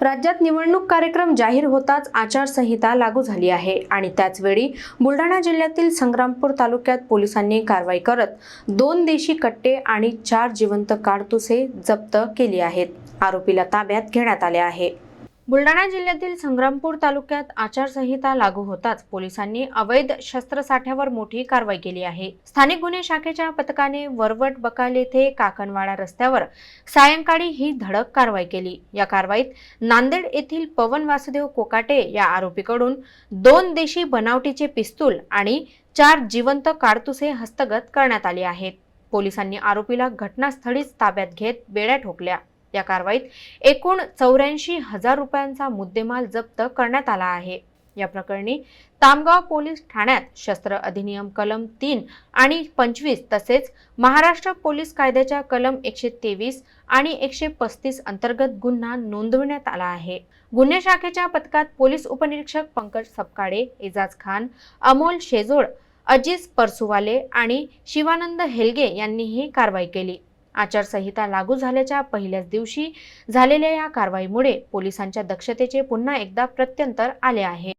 राज्यात निवडणूक कार्यक्रम जाहीर होताच आचारसंहिता लागू झाली आहे. आणि त्याचवेळी बुलढाणा जिल्ह्यातील संग्रामपूर तालुक्यात पोलिसांनी कारवाई करत दोन देशी कट्टे आणि चार जिवंत काडतुसे जप्त केली आहेत. आरोपीला ताब्यात घेण्यात आले आहे. बुलढाणा जिल्ह्यातील संग्रामपूर तालुक्यात आचारसंहिता लागू होताच पोलिसांनी अवैध शस्त्रसाठ्यावर मोठी कारवाई केली आहे. स्थानिक गुन्हे शाखेच्या पथकाने वरवट बकाल येथे काकणवाडा रस्त्यावर सायंकाळी ही धडक कारवाई केली. या कारवाईत नांदेड येथील पवन वासुदेव कोकाटे या आरोपीकडून दोन देशी बनावटीचे पिस्तूल आणि चार जिवंत काडतुसे हस्तगत करण्यात आले आहेत. पोलिसांनी आरोपीला घटनास्थळीच ताब्यात घेत बेड्या ठोकल्या. या कारवाईत एकूण चौऱ्याऐंशी हजार रुपयांचा मुद्देमाल जप्त करण्यात आला आहे. या प्रकरणी तामगाव पोलीस ठाण्यात शस्त्र अधिनियम कलम तीन आणि पंचवीस तसेच महाराष्ट्र पोलीस कायद्याच्या कलम एकशे तेवीस आणि एकशे पस्तीस अंतर्गत गुन्हा नोंदवण्यात आला आहे. गुन्हे शाखेच्या पथकात पोलीस उपनिरीक्षक पंकज सपकाळे एजाज खान अमोल शेजोड अजीज परसुवाले आणि शिवानंद हेलगे यांनी ही कारवाई केली. आचारसंहिता लागू झाल्याच्या पहिल्याच दिवशी झालेल्या या कारवाईमुळे पोलिसांच्या दक्षतेचे पुन्हा एकदा प्रत्यंतर आले आहे.